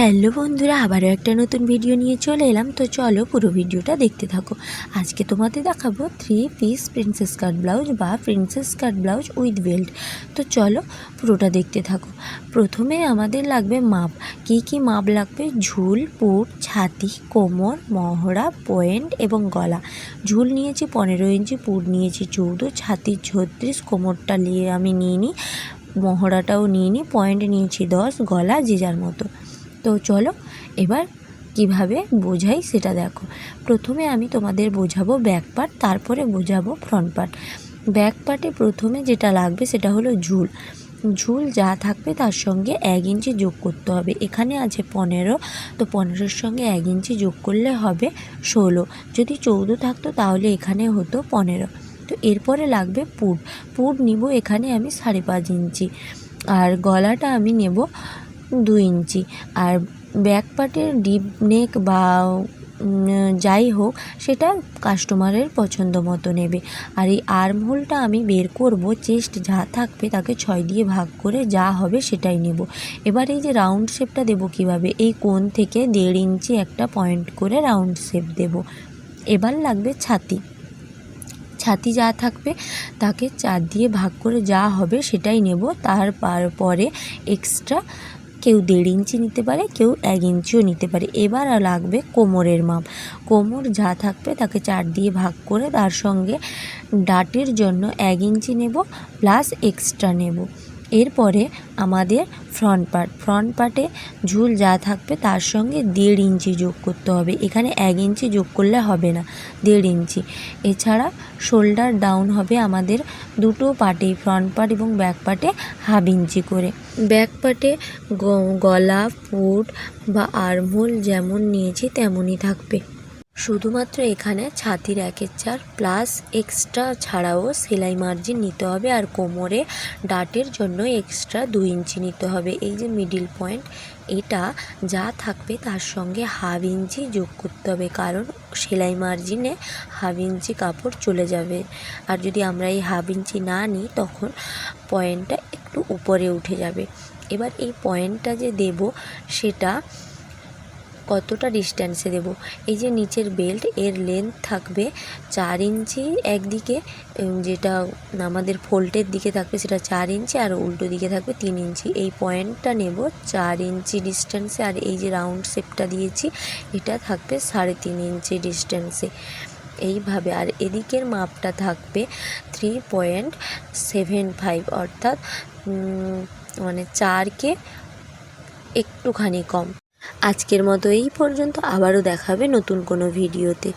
Hello বন্ধুরা, আবারও একটা নতুন ভিডিও নিয়ে চলে এলাম। তো চলো পুরো ভিডিওটা দেখতে থাকো। আজকে তোমাদের দেখাবো three piece princess cut blouse বা princess cut blouse with belt তো চলো পুরোটা দেখতে থাকো। প্রথমে আমাদের লাগবে মাপ। কি কি মাপ লাগবে? ঝুল, পুট, ছাতি, কোমর, মহড়া পয়েন্ট এবং গলা। ঝুল নিয়েছি পনেরো ইঞ্চি, পুট নিয়েছি চৌদ্দ, ছাতি ছত্রিশ, কোমরটা নিয়ে আমি নিয়ে নিই মহড়াটাও নিয়ে নিই পয়েন্ট নিয়েছি দশ, গলা, যে যার মতো। তো চলো, এবার কীভাবে বোঝাই সেটা দেখো। প্রথমে আমি তোমাদের বোঝাবো ব্যাক পার্ট তারপরে বোঝাবো ফ্রন্ট পার্ট ব্যাক পার্টে প্রথমে যেটা লাগবে সেটা হলো ঝুল। ঝুল যা থাকবে তার সঙ্গে এক ইঞ্চি যোগ করতে হবে। এখানে আছে পনেরো, তো পনেরোর সঙ্গে এক ইঞ্চি যোগ করলে হবে ষোলো। যদি চৌদ্দ থাকতো তাহলে এখানে হতো পনেরো। তো এরপরে লাগবে পুট। পুট নিব এখানে আমি সাড়ে পাঁচ ইঞ্চি। আর গলাটা আমি নেব দু ইঞ্চি। আর ব্যাক পার্টের ডিপ নেক বা যাই হোক, সেটা কাস্টমারের পছন্দ মতো নেবে। আর এই আর্ম হোলটা আমি বের করব চেস্ট যা থাকবে তাকে ছয় দিয়ে ভাগ করে যা হবে সেটাই নেব। এবার এই যে রাউন্ড শেপটা দেবো কীভাবে? এই কোণ থেকে দেড় ইঞ্চি একটা পয়েন্ট করে রাউন্ড শেপ দেব। এবার লাগবে ছাতি। ছাতি যা থাকবে, তাকে চার দিয়ে ভাগ করে যা হবে সেটাই নেব। তার পরে এক্সট্রা কেউ দেড় ইঞ্চি নিতে পারে, কেউ এক ইঞ্চিও নিতে পারে। এবার লাগবে কোমরের মাপ। কোমর যা থাকবে তাকে চার দিয়ে ভাগ করে তার সঙ্গে ডাটের জন্য এক ইঞ্চি নেব, প্লাস এক্সট্রা নেব। এরপরে আমাদের ফ্রন্ট পার্ট ফ্রন্ট পার্টে ঝুল যা থাকবে তার সঙ্গে দেড় ইঞ্চি যোগ করতে হবে। এখানে এক ইঞ্চি যোগ করলে হবে না, দেড় ইঞ্চি। এছাড়া শোল্ডার ডাউন হবে আমাদের দুটো পার্টে ফ্রন্ট পার্ট এবং ব্যাক পার্টে হাফ ইঞ্চি করে। ব্যাক পার্টে গলা পুট বা আর্মহোল যেমন নিয়েছি তেমনই থাকবে। শুধুমাত্র এখানে ছাতির একের চার প্লাস এক্সট্রা ছাড়াও সেলাই মার্জিন নিতে হবে আর কোমরে ডাটের জন্য এক্সট্রা দু ইঞ্চি নিতে হবে। এই যে মিডিল পয়েন্ট এটা যা থাকবে তার সঙ্গে হাফ ইঞ্চি যোগ করতে হবে কারণ সেলাই মার্জিনে হাফ ইঞ্চি কাপড় চলে যাবে। আর যদি আমরা এই হাফ ইঞ্চি না নিই, তখন পয়েন্টটা একটু উপরে উঠে যাবে। এবার এই পয়েন্টটা যে দেব, সেটা কতটা ডিস্ট্যান্সে দেব? এই যে নিচের বেল্ট এর লেন্থ থাকবে চার ইঞ্চি একদিকে যেটা আমাদের ফোল্টের দিকে থাকবে সেটা চার ইঞ্চি আর উল্টো দিকে থাকবে তিন ইঞ্চি। এই পয়েন্টটা নেব চার ইঞ্চি ডিস্ট্যান্সে আর এই যে রাউন্ড শেপটা দিয়েছি, এটা থাকবে সাড়ে তিন ইঞ্চি ডিস্ট্যান্সে এইভাবে আর এদিকের মাপটা থাকবে থ্রি পয়েন্ট সেভেন ফাইভ অর্থাৎ মানে চারকে একটুখানি কম। আজকের মতো এই পর্যন্ত আবারও দেখাবে নতুন কোনো ভিডিওতে।